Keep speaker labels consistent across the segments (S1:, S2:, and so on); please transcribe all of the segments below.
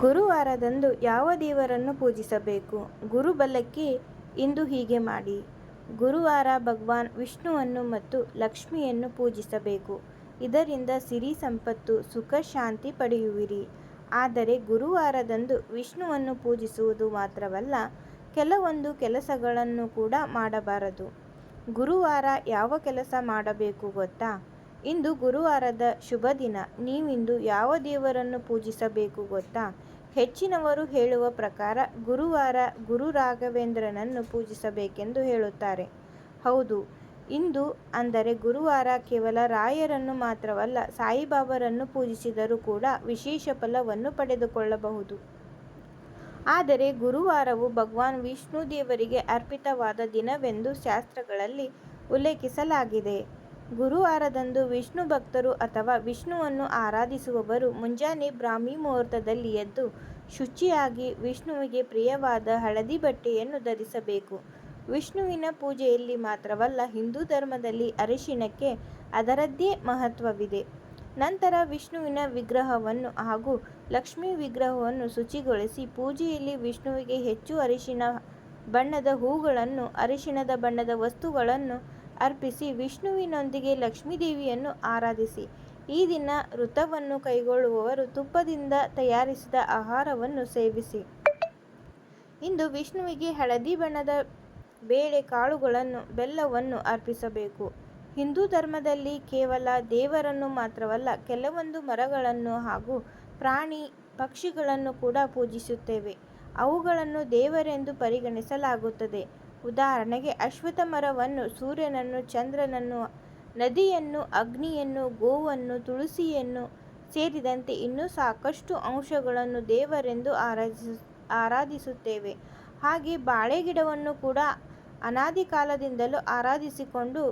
S1: ಗುರುವಾರದಂದು ಯಾವ ದೇವರನ್ನು ಪೂಜಿಸಬೇಕು? ಗುರುಬಲಕ್ಕೆ ಇಂದು ಹೀಗೆ ಮಾಡಿ. ಗುರುವಾರ ಭಗವಾನ್ ವಿಷ್ಣುವನ್ನು ಮತ್ತು ಲಕ್ಷ್ಮಿಯನ್ನು ಪೂಜಿಸಬೇಕು. ಇದರಿಂದ ಸಿರಿ ಸಂಪತ್ತು, ಸುಖ, ಶಾಂತಿ ಪಡೆಯುವಿರಿ. ಆದರೆ ಗುರುವಾರದಂದು ವಿಷ್ಣುವನ್ನು ಪೂಜಿಸುವುದು ಮಾತ್ರವಲ್ಲ, ಕೆಲವೊಂದು ಕೆಲಸಗಳನ್ನು ಕೂಡ ಮಾಡಬಾರದು. ಗುರುವಾರ ಯಾವ ಕೆಲಸ ಮಾಡಬೇಕು ಗೊತ್ತಾ? ಇಂದು ಗುರುವಾರದ ಶುಭ ದಿನ. ನೀವಿಂದು ಯಾವ ದೇವರನ್ನು ಪೂಜಿಸಬೇಕು ಗೊತ್ತಾ? ಹೆಚ್ಚಿನವರು ಹೇಳುವ ಪ್ರಕಾರ ಗುರುವಾರ ಗುರು ರಾಘವೇಂದ್ರನನ್ನು ಪೂಜಿಸಬೇಕೆಂದು ಹೇಳುತ್ತಾರೆ. ಹೌದು, ಇಂದು ಅಂದರೆ ಗುರುವಾರ ಕೇವಲ ರಾಯರನ್ನು ಮಾತ್ರವಲ್ಲ, ಸಾಯಿಬಾಬರನ್ನು ಪೂಜಿಸಿದರೂ ಕೂಡ ವಿಶೇಷ ಫಲವನ್ನು ಪಡೆದುಕೊಳ್ಳಬಹುದು. ಆದರೆ ಗುರುವಾರವು ಭಗವಾನ್ ವಿಷ್ಣು ದೇವರಿಗೆ ಅರ್ಪಿತವಾದ ದಿನವೆಂದು ಶಾಸ್ತ್ರಗಳಲ್ಲಿ ಉಲ್ಲೇಖಿಸಲಾಗಿದೆ. ಗುರುವಾರದಂದು ವಿಷ್ಣು ಭಕ್ತರು ಅಥವಾ ವಿಷ್ಣುವನ್ನು ಆರಾಧಿಸುವವರು ಮುಂಜಾನೆ ಬ್ರಾಹ್ಮಿ ಮುಹೂರ್ತದಲ್ಲಿ ಎದ್ದು ಶುಚಿಯಾಗಿ ವಿಷ್ಣುವಿಗೆ ಪ್ರಿಯವಾದ ಹಳದಿ ಬಟ್ಟೆಯನ್ನು ಧರಿಸಬೇಕು. ವಿಷ್ಣುವಿನ ಪೂಜೆಯಲ್ಲಿ ಮಾತ್ರವಲ್ಲ ಹಿಂದೂ ಧರ್ಮದಲ್ಲಿ ಅರಿಶಿಣಕ್ಕೆ ಅದರದ್ದೇ ಮಹತ್ವವಿದೆ. ನಂತರ ವಿಷ್ಣುವಿನ ವಿಗ್ರಹವನ್ನು ಹಾಗೂ ಲಕ್ಷ್ಮೀ ವಿಗ್ರಹವನ್ನು ಶುಚಿಗೊಳಿಸಿ ಪೂಜೆಯಲ್ಲಿ ವಿಷ್ಣುವಿಗೆ ಹೆಚ್ಚು ಅರಿಶಿನ ಬಣ್ಣದ ಹೂಗಳನ್ನು, ಅರಿಶಿಣದ ಬಣ್ಣದ ವಸ್ತುಗಳನ್ನು ಅರ್ಪಿಸಿ ವಿಷ್ಣುವಿನೊಂದಿಗೆ ಲಕ್ಷ್ಮೀದೇವಿಯನ್ನು ಆರಾಧಿಸಿ. ಈ ದಿನ ವೃತವನ್ನು ಕೈಗೊಳ್ಳುವವರು ತುಪ್ಪದಿಂದ ತಯಾರಿಸಿದ ಆಹಾರವನ್ನು ಸೇವಿಸಿ. ಇಂದು ವಿಷ್ಣುವಿಗೆ ಹಳದಿ ಬಣ್ಣದ ಬೇಳೆ ಕಾಳುಗಳನ್ನು, ಬೆಲ್ಲವನ್ನು ಅರ್ಪಿಸಬೇಕು. ಹಿಂದೂ ಧರ್ಮದಲ್ಲಿ ಕೇವಲ ದೇವರನ್ನು ಮಾತ್ರವಲ್ಲ, ಕೆಲವೊಂದು ಮರಗಳನ್ನು ಹಾಗೂ ಪ್ರಾಣಿ ಪಕ್ಷಿಗಳನ್ನು ಕೂಡ ಪೂಜಿಸುತ್ತೇವೆ. ಅವುಗಳನ್ನು ದೇವರೆಂದು ಪರಿಗಣಿಸಲಾಗುತ್ತದೆ. ಉದಾಹರಣೆಗೆ ಅಶ್ವತ್ಥ ಮರವನ್ನು ಸೂರ್ಯನನ್ನು, ಚಂದ್ರನನ್ನು, ನದಿಯನ್ನು, ಅಗ್ನಿಯನ್ನು, ಗೋವನ್ನು, ತುಳಸಿಯನ್ನು ಸೇರಿದಂತೆ ಇನ್ನೂ ಸಾಕಷ್ಟು ಅಂಶಗಳನ್ನು ದೇವರೆಂದು ಆರಾಧಿಸ, ಆರಾಧಿಸುತ್ತೇವೆ. ಹಾಗೆ ಬಾಳೆ ಗಿಡವನ್ನು ಕೂಡ ಅನಾದಿ ಕಾಲದಿಂದಲೂ ಆರಾಧಿಸಿಕೊಂಡು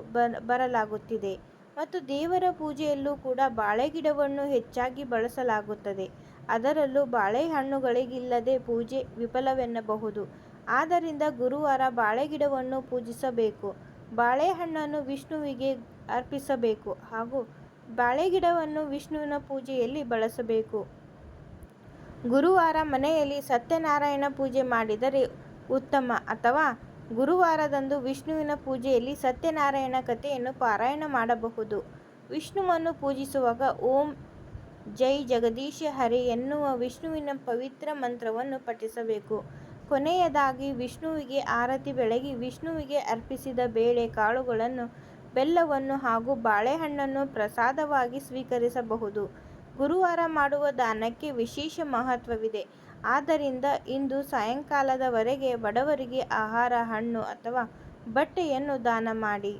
S1: ಬರಲಾಗುತ್ತಿದೆ. ಮತ್ತು ದೇವರ ಪೂಜೆಯಲ್ಲೂ ಕೂಡ ಬಾಳೆ ಗಿಡವನ್ನು ಹೆಚ್ಚಾಗಿ ಬಳಸಲಾಗುತ್ತದೆ. ಅದರಲ್ಲೂ ಬಾಳೆಹಣ್ಣುಗಳಿಗಿಲ್ಲದೆ ಪೂಜೆ ವಿಫಲವೆನ್ನಬಹುದು. ಆದ್ದರಿಂದ ಗುರುವಾರ ಬಾಳೆಗಿಡವನ್ನು ಪೂಜಿಸಬೇಕು. ಬಾಳೆಹಣ್ಣನ್ನು ವಿಷ್ಣುವಿಗೆ ಅರ್ಪಿಸಬೇಕು ಹಾಗೂ ಬಾಳೆಗಿಡವನ್ನು ವಿಷ್ಣುವಿನ ಪೂಜೆಯಲ್ಲಿ ಬಳಸಬೇಕು. ಗುರುವಾರ ಮನೆಯಲ್ಲಿ ಸತ್ಯನಾರಾಯಣ ಪೂಜೆ ಮಾಡಿದರೆ ಉತ್ತಮ. ಅಥವಾ ಗುರುವಾರದಂದು ವಿಷ್ಣುವಿನ ಪೂಜೆಯಲ್ಲಿ ಸತ್ಯನಾರಾಯಣ ಕಥೆಯನ್ನು ಪಾರಾಯಣ ಮಾಡಬಹುದು. ವಿಷ್ಣುವನ್ನು ಪೂಜಿಸುವಾಗ ಓಂ ಜೈ ಜಗದೀಶ ಹರಿ ಎನ್ನುವ ವಿಷ್ಣುವಿನ ಪವಿತ್ರ ಮಂತ್ರವನ್ನು ಪಠಿಸಬೇಕು. ಕೊನೆಯದಾಗಿ ವಿಷ್ಣುವಿಗೆ ಆರತಿ ಬೆಳಗಿ ವಿಷ್ಣುವಿಗೆ ಅರ್ಪಿಸಿದ ಬೇಳೆ ಕಾಳುಗಳನ್ನು, ಬೆಲ್ಲವನ್ನು ಹಾಗೂ ಬಾಳೆಹಣ್ಣನ್ನು ಪ್ರಸಾದವಾಗಿ ಸ್ವೀಕರಿಸಬಹುದು. ಗುರುವಾರ ಮಾಡುವ ದಾನಕ್ಕೆ ವಿಶೇಷ ಮಹತ್ವವಿದೆ. ಆದ್ದರಿಂದ ಇಂದು ಸಾಯಂಕಾಲದವರೆಗೆ ಬಡವರಿಗೆ ಆಹಾರ, ಹಣ್ಣು ಅಥವಾ ಬಟ್ಟೆಯನ್ನು ದಾನ ಮಾಡಿ.